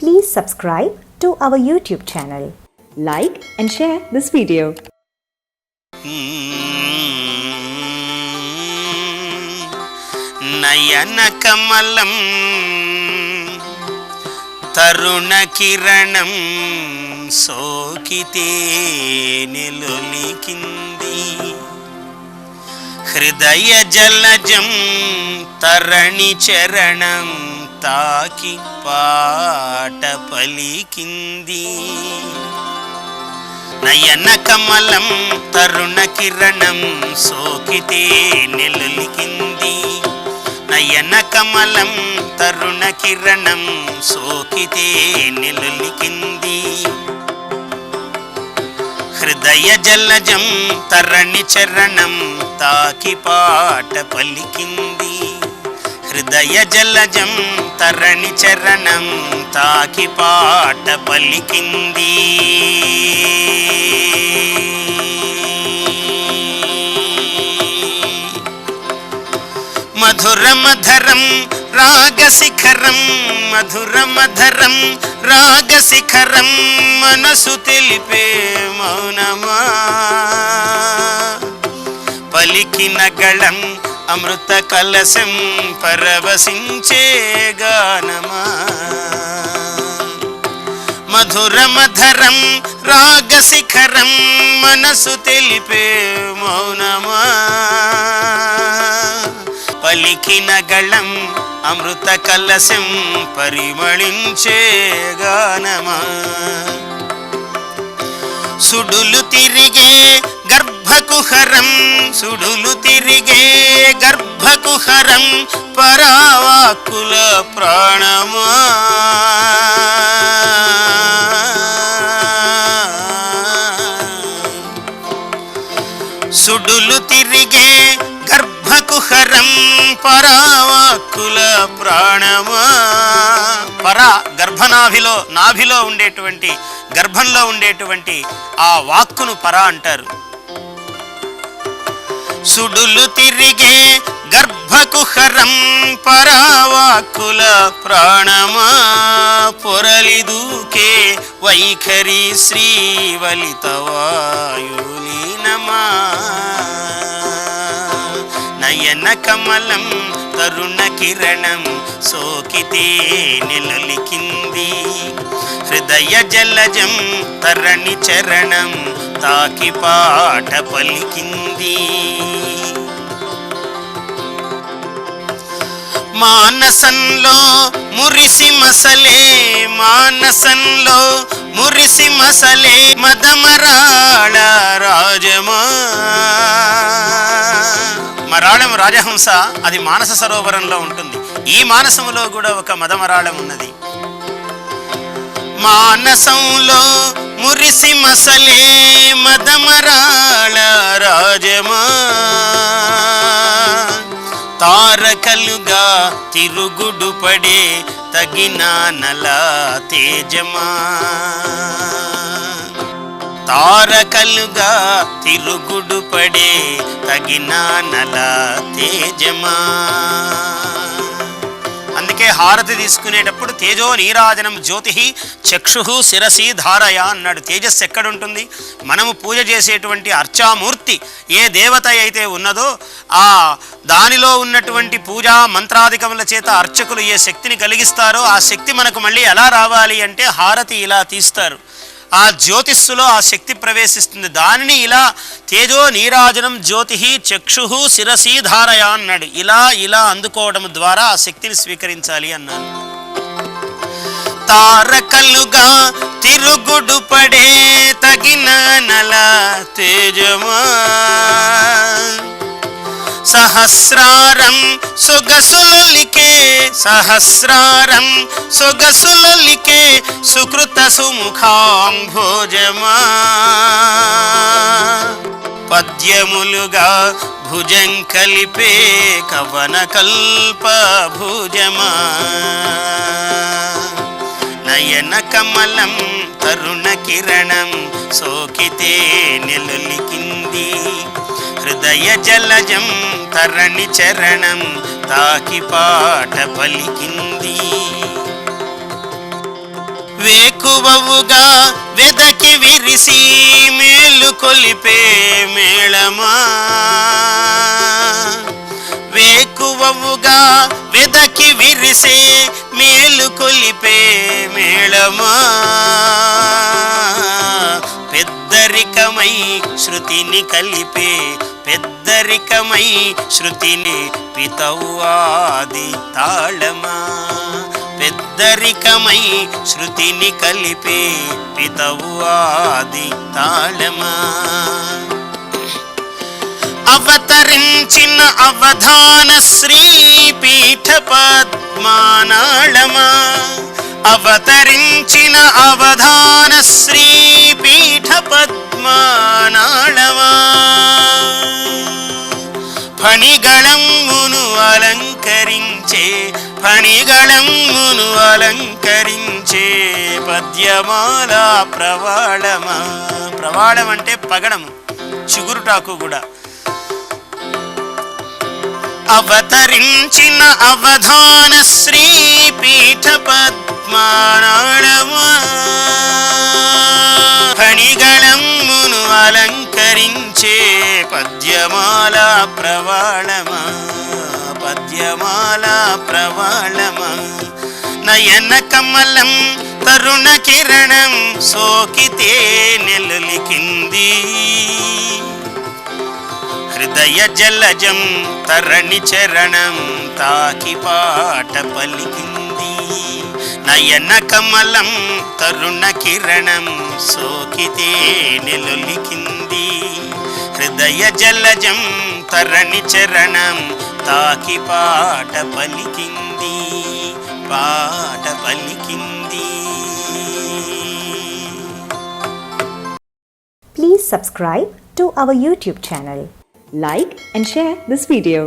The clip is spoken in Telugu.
Please subscribe to our YouTube channel. Like and share this video. నయన కమలం తరుణ కిరణం సోకితే నిలులికింది హృదయ జలజం తరణి చరణం తాకి పాట పలికింది. నయన కమలం తరుణ కిరణం సోకితే నెలలికింది. నయన కమలం తరుణ కిరణం సోకితే నిలులికింది. హృదయ జలజం తరణి చరణం తాకి పాట పలికింది. హృదయ జలజం తరణి చరణం తాకి పాట పలికింది. మధురమధరం రాగశిఖరం మధురమధరం రాగశిఖరం మనసు తెలిపే మౌనమా. పలికిన గళం అమృత కలశం పరవశించే గానమా? మధురమధరం రాగశిఖరం మనసు తెలిపే మౌనమా? పలికిన గళం అమృత కలశం పరిమళించే గానమా? సుడులు తిరిగే గర్భకుహరం సుడులు తిరిగే గర్భకుహరం పరావాకుల ప్రాణమా. సుడులు తిరిగే గర్భకుహరం పరావాకుల ప్రాణమా. పరా గర్భనాభిలో నాభిలో ఉండేటువంటి గర్భంలో ఉండేటువంటి ఆ వాక్కును పరా అంటారు. సుడులు తిరిగే గర్భకుహరం పరావాకుల ప్రాణమా పొరలి దూకే వైఖరి శ్రీవలితవాయులీనమా నయన కమలం తరుణ కిరణం సోకితే నిలులికింది. హృదయ జలజం తరణి చరణం తాకి పాట పలికింది. మానసంలో మురిసి మసలే మానసంలో మురిసి మసలే మదమరాళ రాజమా. మరాళం రాజహంస అది మానస సరోవరంలో ఉంటుంది. ఈ మానసములో కూడా ఒక మదమరాళం ఉన్నది. మానసంలో మురిసి మసలే మదమరాళ రాజమా. తారకలుగా తిరుగుడు పడే తగిన నల తేజమా. తారకలుగా తిరుగుడు పడే తగిన నల తేజమా. అందుకే హారతి తీసుకునేటప్పుడు తేజో నీరాజనం జ్యోతి చక్షు శిరసి ధారయ అన్నాడు. తేజస్సు ఎక్కడుంటుంది? మనము పూజ చేసేటువంటి అర్చామూర్తి ఏ దేవత అయితే ఉన్నదో ఆ దానిలో ఉన్నటువంటి పూజా మంత్రాధికముల చేత అర్చకులు ఏ శక్తిని కలిగిస్తారో ఆ శక్తి మనకు మళ్ళీ ఎలా రావాలి అంటే హారతి ఇలా తీస్తారు. ఆ జ్యోతిస్సులో ఆ శక్తి ప్రవేశిస్తుంది. దానిని ఇలా తేజో నీరాజనం జ్యోతి చక్షు శిరసి ధారయ అన్నాడు. ఇలా ఇలా అందుకోవడం ద్వారా ఆ శక్తిని స్వీకరించాలి అన్నాను తారకలుగా తిరుగుడు పడే తగిన నల తేజమా? సహస్రారం సొగసులొలికే సహస్రారం సొగసులొలికే సుకృత సుముఖాం భోజమా. పద్యములుగా భుజం కలిపే కవన కల్ప భుజమా. నయన కమలం తరుణ కిరణం సోకితే నిలులికింది హృదయ జలజం తరణి చరణం తాకి పాట పలికింది. వేకువవుగా వెదకి విరిసి మేలు కొలిపే మేళమా. వేకువవుగా వెదకి విరిసే మేలు కొలిపే మేళమా. పెద్దరికమై శృతిని కలిపే పెద్దరికమై శృతిని పితవ్వాది తాళమా. పెద్దరికమై శృతిని కలిపే పితవ్వాది తాళమా. అవతరించిన అవధాన శ్రీ పీఠ పద్మానాళమా అవతరించిన అవధాన శ్రీ పీఠ పద్మా ఫణిగళమ్మును అలంకరించే పద్యమాల ప్రవాళమా. ప్రవాళం అంటే పగడము చిగురుటాకు కూడా. అవతరించిన అవధాన శ్రీపీఠ పద్మానాళమా. ఫణిగళమ్మును అలంకరించే పద్యమాల ప్రవాళమా. పద్యమాల ప్రవాళమా. నయన కమలం తరుణ కిరణం సోకితే నెలలికింది. హృదయ జలజం తరణి చరణం తాకి పాట పలికింది. నయన కమలం తరుణ కిరణం సోకితే నెలలికింది. హృదయ జలజం తరణి చరణం తాకి పాట పలికింది పాట పలికింది Please subscribe to our YouTube channel. Like and share this video.